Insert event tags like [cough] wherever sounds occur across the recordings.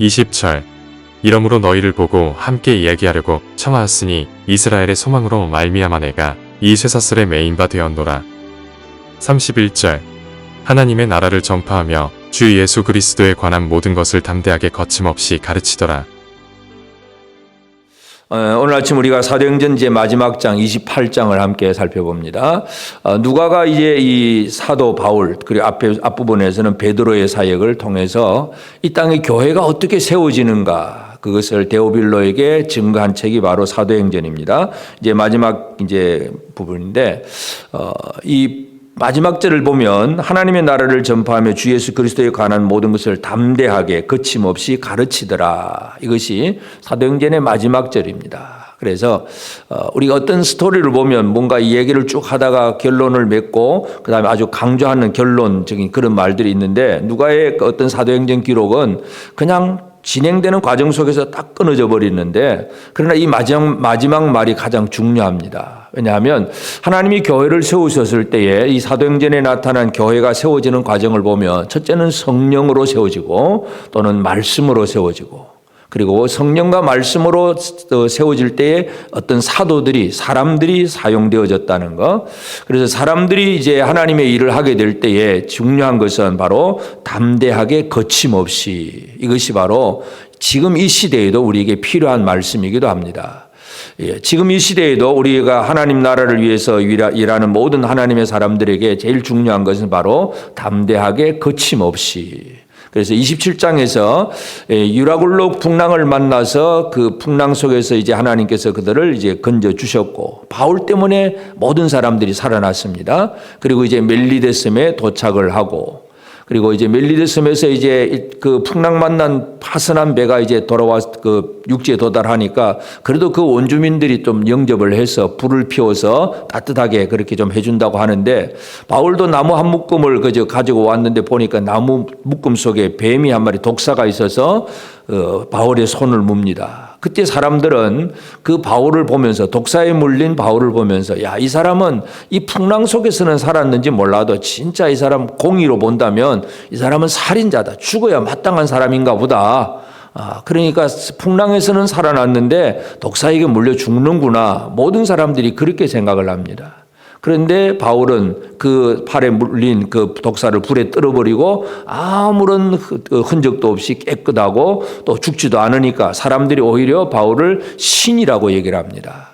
20절 이러므로 너희를 보고 함께 이야기하려고 청하였으니 이스라엘의 소망으로 말미암아 내가 이 쇠사슬의 메인바 되었노라. 31절 하나님의 나라를 전파하며 주 예수 그리스도에 관한 모든 것을 담대하게 거침없이 가르치더라. 어, 오늘 아침 우리가 사도행전 이제 마지막 장 28장을 함께 살펴봅니다. 어, 누가가 이제 이 사도 바울 그리고 앞에 앞부분에서는 베드로의 사역을 통해서 이 땅의 교회가 어떻게 세워지는가 그것을 데오빌로에게 증거한 책이 바로 사도행전입니다. 이제 마지막 이제 부분인데 어, 이 마지막 절을 보면 하나님의 나라를 전파하며 주 예수 그리스도에 관한 모든 것을 담대하게 거침없이 가르치더라. 이것이 사도행전의 마지막 절입니다. 그래서 어, 우리가 어떤 스토리를 보면 뭔가 이 얘기를 쭉 하다가 결론을 맺고 그다음에 아주 강조하는 결론적인 그런 말들이 있는데 누가의 그 어떤 사도행전 기록은 그냥 진행되는 과정 속에서 딱 끊어져 버리는데 그러나 이 마지막, 마지막 말이 가장 중요합니다. 왜냐하면 하나님이 교회를 세우셨을 때에 이 사도행전에 나타난 교회가 세워지는 과정을 보면 첫째는 성령으로 세워지고 또는 말씀으로 세워지고 그리고 성령과 말씀으로 세워질 때에 어떤 사도들이 사람들이 사용되어졌다는 것. 그래서 사람들이 이제 하나님의 일을 하게 될 때에 중요한 것은 바로 담대하게 거침없이 이것이 바로 지금 이 시대에도 우리에게 필요한 말씀이기도 합니다. 예, 지금 이 시대에도 우리가 하나님 나라를 위해서 일하는 모든 하나님의 사람들에게 제일 중요한 것은 바로 담대하게 거침없이 그래서 27장에서 예, 유라굴로 풍랑을 만나서 그 풍랑 속에서 이제 하나님께서 그들을 이제 건져 주셨고 바울 때문에 모든 사람들이 살아났습니다. 그리고 이제 멜리데섬에 도착을 하고 그리고 이제 멜리데 섬에서 이제 그 풍랑 만난 파선한 배가 이제 돌아와 그 육지에 도달하니까 그래도 그 원주민들이 좀 영접을 해서 불을 피워서 따뜻하게 그렇게 좀 해준다고 하는데 바울도 나무 한 묶음을 그저 가지고 왔는데 보니까 나무 묶음 속에 뱀이 한 마리 독사가 있어서 어, 바울의 손을 뭅니다. 그때 사람들은 그 바울을 보면서 독사에 물린 바울을 보면서 야, 이 사람은 이 풍랑 속에서는 살았는지 몰라도 진짜 이 사람 공의로 본다면 이 사람은 살인자다. 죽어야 마땅한 사람인가 보다. 아, 그러니까 풍랑에서는 살아났는데 독사에게 물려 죽는구나. 모든 사람들이 그렇게 생각을 합니다. 그런데 바울은 그 팔에 물린 그 독사를 불에 떨어버리고 아무런 그 흔적도 없이 깨끗하고 또 죽지도 않으니까 사람들이 오히려 바울을 신이라고 얘기를 합니다.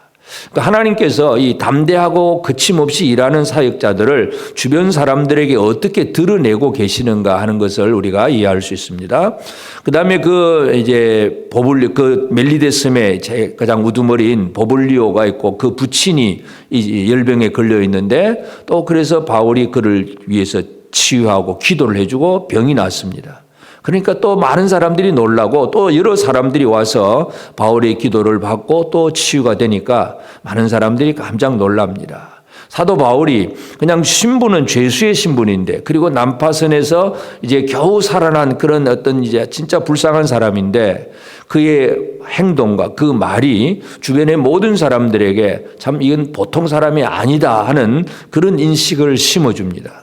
그러니까 하나님께서 이 담대하고 거침없이 일하는 사역자들을 주변 사람들에게 어떻게 드러내고 계시는가 하는 것을 우리가 이해할 수 있습니다. 그 다음에 그 이제 보블리, 그 멜리데스의 가장 우두머리인 보블리오가 있고 그 부친이 이 열병에 걸려 있는데 또 그래서 바울이 그를 위해서 치유하고 기도를 해주고 병이 났습니다. 그러니까 또 많은 사람들이 놀라고 또 여러 사람들이 와서 바울의 기도를 받고 또 치유가 되니까 많은 사람들이 깜짝 놀랍니다. 사도 바울이 그냥 신분은 죄수의 신분인데 그리고 난파선에서 이제 겨우 살아난 그런 어떤 이제 진짜 불쌍한 사람인데 그의 행동과 그 말이 주변의 모든 사람들에게 참 이건 보통 사람이 아니다 하는 그런 인식을 심어줍니다.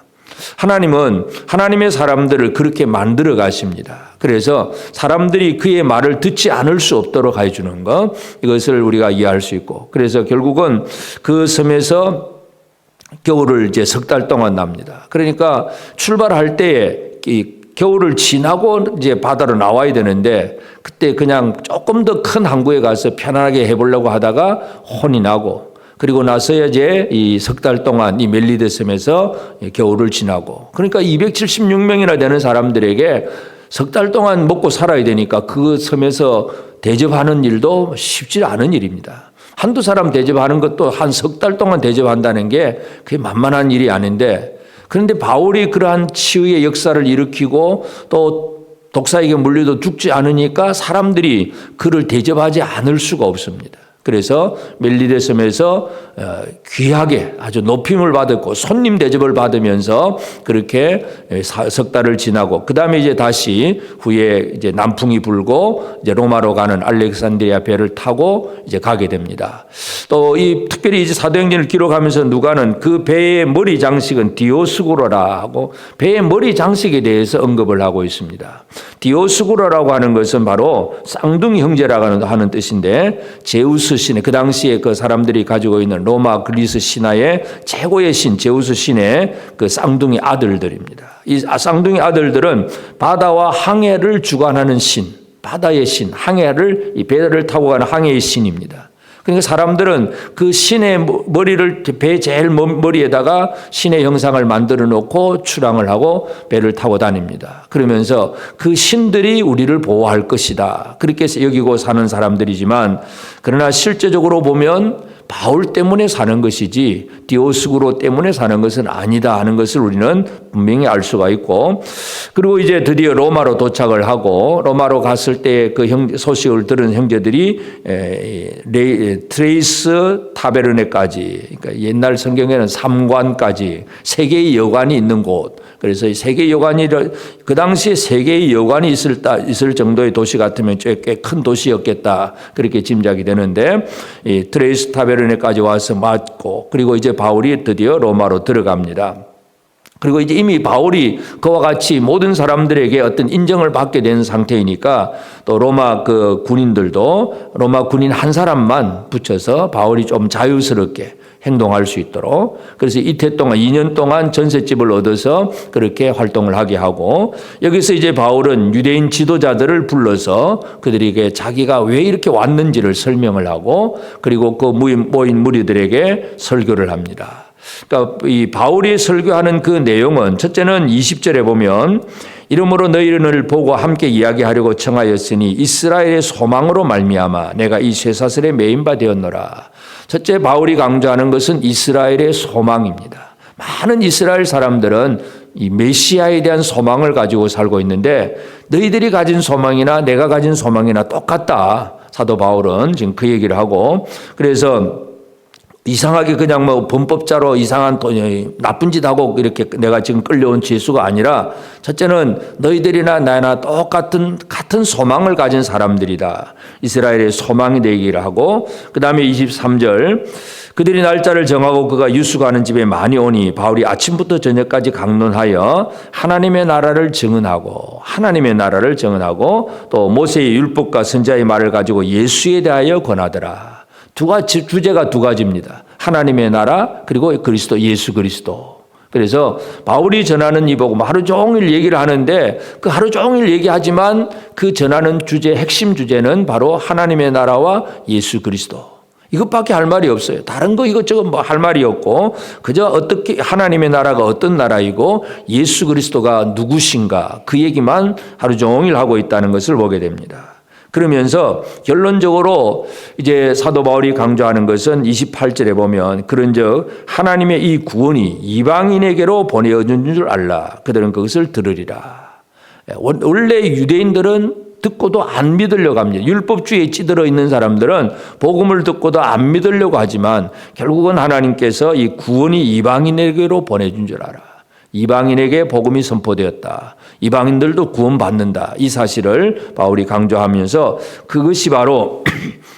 하나님은 하나님의 사람들을 그렇게 만들어 가십니다. 그래서 사람들이 그의 말을 듣지 않을 수 없도록 해주는 것, 이것을 우리가 이해할 수 있고, 그래서 결국은 그 섬에서 겨울을 이제 석 달 동안 납니다. 그러니까 출발할 때에 이 겨울을 지나고 이제 바다로 나와야 되는데 그때 그냥 조금 더 큰 항구에 가서 편안하게 해보려고 하다가 혼이 나고 그리고 나서야 이제 이 석 달 동안 이 멜리데 섬에서 겨울을 지나고 그러니까 276명이나 되는 사람들에게 석 달 동안 먹고 살아야 되니까 그 섬에서 대접하는 일도 쉽지 않은 일입니다. 한두 사람 대접하는 것도 한 석 달 동안 대접한다는 게 그게 만만한 일이 아닌데 그런데 바울이 그러한 치유의 역사를 일으키고 또 독사에게 물려도 죽지 않으니까 사람들이 그를 대접하지 않을 수가 없습니다. 그래서 멜리데 섬에서 어, 귀하게 아주 높임을 받았고 손님 대접을 받으면서 그렇게 석 달을 지나고 그 다음에 이제 다시 후에 이제 남풍이 불고 이제 로마로 가는 알렉산드리아 배를 타고 이제 가게 됩니다. 또 이 특별히 이제 사도행전을 기록하면서 누가는 그 배의 머리 장식은 디오스구로라 하고 배의 머리 장식에 대해서 언급을 하고 있습니다. 디오스구로라고 하는 것은 바로 쌍둥이 형제라고 하는 뜻인데 제우스 신의 그 당시에 그 사람들이 가지고 있는 로마 그리스 신화의 최고의 신 제우스 신의 그 쌍둥이 아들들입니다. 이 아- 쌍둥이 아들들은 바다와 항해를 주관하는 신, 바다의 신, 항해를 이 배를 타고 가는 항해의 신입니다. 그러니까 사람들은 그 신의 머- 머리를 배 제일 먼 머리에다가 신의 형상을 만들어 놓고 출항을 하고 배를 타고 다닙니다. 그러면서 그 신들이 우리를 보호할 것이다. 그렇게 여기고 사는 사람들이지만 그러나 실제적으로 보면 바울 때문에 사는 것이지 디오스구로 때문에 사는 것은 아니다 하는 것을 우리는 분명히 알 수가 있고 그리고 이제 드디어 로마로 도착을 하고 로마로 갔을 때 그 소식을 들은 형제들이 트레이스 타베르네까지 그러니까 옛날 성경에는 삼관까지 세 개의 여관이 있는 곳. 그래서 이세 개의 여관이 그 당시에 세 개의 여관이 있을 따, 있을 정도의 도시 같으면 꽤 큰 도시였겠다. 그렇게 짐작이 되는데 이 트레이스 타베르 네까지 와서 맞고 그리고 이제 바울이 드디어 로마로 들어갑니다. 그리고 이제 이미 바울이 그와 같이 모든 사람들에게 어떤 인정을 받게 된 상태이니까 또 로마 그 군인들도 로마 군인 한 사람만 붙여서 바울이 좀 자유스럽게 행동할 수 있도록 그래서 이태 동안 2년 동안 전셋집을 얻어서 그렇게 활동을 하게 하고 여기서 이제 바울은 유대인 지도자들을 불러서 그들에게 자기가 왜 이렇게 왔는지를 설명을 하고 그리고 그 모인, 무리들에게 설교를 합니다. 그러니까 이 바울이 설교하는 그 내용은 첫째는 20절에 보면 이름으로 너희를 보고 함께 이야기하려고 청하였으니 이스라엘의 소망으로 말미암아 내가 이 쇠사슬에 메인 바 되었노라. 첫째 바울이 강조하는 것은 이스라엘의 소망입니다. 많은 이스라엘 사람들은 이 메시아에 대한 소망을 가지고 살고 있는데 너희들이 가진 소망이나 내가 가진 소망이나 똑같다. 사도 바울은 지금 그 얘기를 하고 그래서 이상하게 그냥 뭐 범법자로 이상한 또 나쁜 짓 하고 이렇게 내가 지금 끌려온 죄수가 아니라 첫째는 너희들이나 나나 똑같은 같은 소망을 가진 사람들이다. 이스라엘의 소망이 되기를 하고 그다음에 23절 그들이 날짜를 정하고 그가 유수가는 집에 많이 오니 바울이 아침부터 저녁까지 강론하여 하나님의 나라를 증언하고 하나님의 나라를 증언하고 또 모세의 율법과 선자의 말을 가지고 예수에 대하여 권하더라. 두 가지 주제가 두 가지입니다. 하나님의 나라 그리고 그리스도 예수 그리스도. 그래서 바울이 전하는 이 복음 하루 종일 얘기를 하는데 그 하루 종일 얘기하지만 그 전하는 주제 핵심 주제는 바로 하나님의 나라와 예수 그리스도. 이것밖에 할 말이 없어요. 다른 거 이것저것 뭐 할 말이 없고 그저 어떻게 하나님의 나라가 어떤 나라이고 예수 그리스도가 누구신가 그 얘기만 하루 종일 하고 있다는 것을 보게 됩니다. 그러면서 결론적으로 이제 사도 바울이 강조하는 것은 28절에 보면 그런즉 하나님의 이 구원이 이방인에게로 보내어진 줄 알라 그들은 그것을 들으리라. 원래 유대인들은 듣고도 안 믿으려고 합니다. 율법주의에 찌들어 있는 사람들은 복음을 듣고도 안 믿으려고 하지만 결국은 하나님께서 이 구원이 이방인에게로 보내준 줄 알아. 이방인에게 복음이 선포되었다. 이방인들도 구원받는다. 이 사실을 바울이 강조하면서 그것이 바로 예, [clears throat]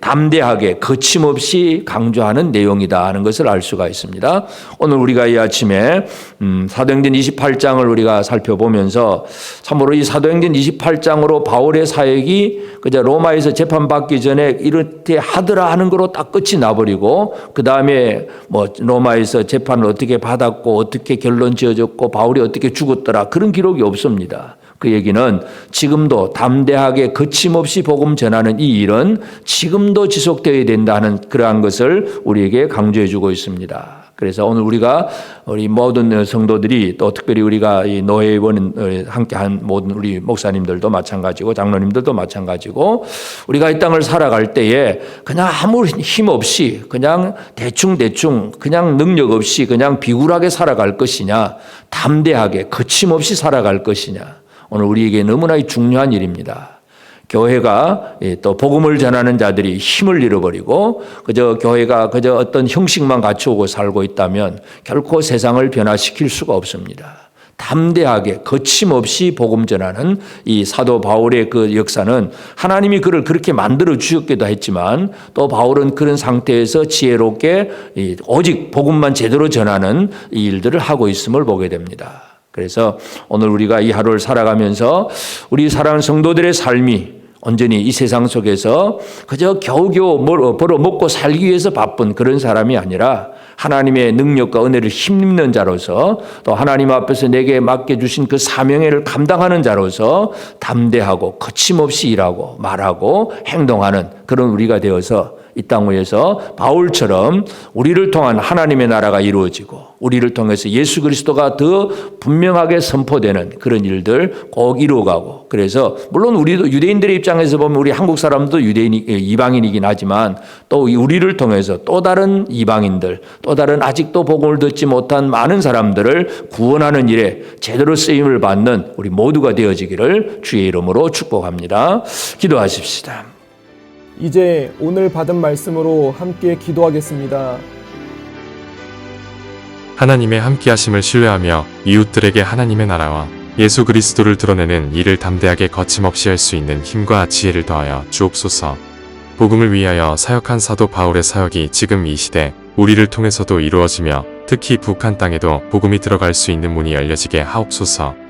담대하게 거침없이 강조하는 내용이다 하는 것을 알 수가 있습니다. 오늘 우리가 이 아침에 음, 사도행전 28장을 우리가 살펴보면서 참으로 이 사도행전 28장으로 바울의 사역이 그저 로마에서 재판받기 전에 이렇게 하더라 하는 거로 딱 끝이 나버리고 그 다음에 뭐 로마에서 재판을 어떻게 받았고 어떻게 결론 지어졌고 바울이 어떻게 죽었더라 그런 기록이 없습니다. 그 얘기는 지금도 담대하게 거침없이 복음 전하는 이 일은 지금도 지속되어야 된다는 그러한 것을 우리에게 강조해 주고 있습니다. 그래서 오늘 우리가 우리 모든 성도들이 또 특별히 우리가 이 노예원 함께한 모든 우리 목사님들도 마찬가지고 장로님들도 마찬가지고 우리가 이 땅을 살아갈 때에 그냥 아무 힘 없이 그냥 대충 대충 그냥 능력 없이 그냥 비굴하게 살아갈 것이냐 담대하게 거침없이 살아갈 것이냐 오늘 우리에게 너무나 중요한 일입니다. 교회가 또 복음을 전하는 자들이 힘을 잃어버리고 그저 교회가 그저 어떤 형식만 갖추고 살고 있다면 결코 세상을 변화시킬 수가 없습니다. 담대하게 거침없이 복음 전하는 이 사도 바울의 그 역사는 하나님이 그를 그렇게 만들어 주셨기도 했지만 또 바울은 그런 상태에서 지혜롭게 이 오직 복음만 제대로 전하는 이 일들을 하고 있음을 보게 됩니다. 그래서 오늘 우리가 이 하루를 살아가면서 우리 사랑하는 성도들의 삶이 온전히 이 세상 속에서 그저 겨우겨우 뭘 벌어 먹고 살기 위해서 바쁜 그런 사람이 아니라 하나님의 능력과 은혜를 힘입는 자로서 또 하나님 앞에서 내게 맡겨주신 그 사명을 감당하는 자로서 담대하고 거침없이 일하고 말하고 행동하는 그런 우리가 되어서 이 땅 위에서 바울처럼 우리를 통한 하나님의 나라가 이루어지고 우리를 통해서 예수 그리스도가 더 분명하게 선포되는 그런 일들 꼭 이루어가고 그래서 물론 우리도 유대인들의 입장에서 보면 우리 한국 사람도 유대인 이방인이긴 하지만 또 우리를 통해서 또 다른 이방인들 또 다른 아직도 복음을 듣지 못한 많은 사람들을 구원하는 일에 제대로 쓰임을 받는 우리 모두가 되어지기를 주의 이름으로 축복합니다. 기도하십시다. 이제 오늘 받은 말씀으로 함께 기도하겠습니다. 하나님의 함께하심을 신뢰하며 이웃들에게 하나님의 나라와 예수 그리스도를 드러내는 일을 담대하게 거침없이 할 수 있는 힘과 지혜를 더하여 주옵소서. 복음을 위하여 사역한 사도 바울의 사역이 지금 이 시대 우리를 통해서도 이루어지며 특히 북한 땅에도 복음이 들어갈 수 있는 문이 열려지게 하옵소서.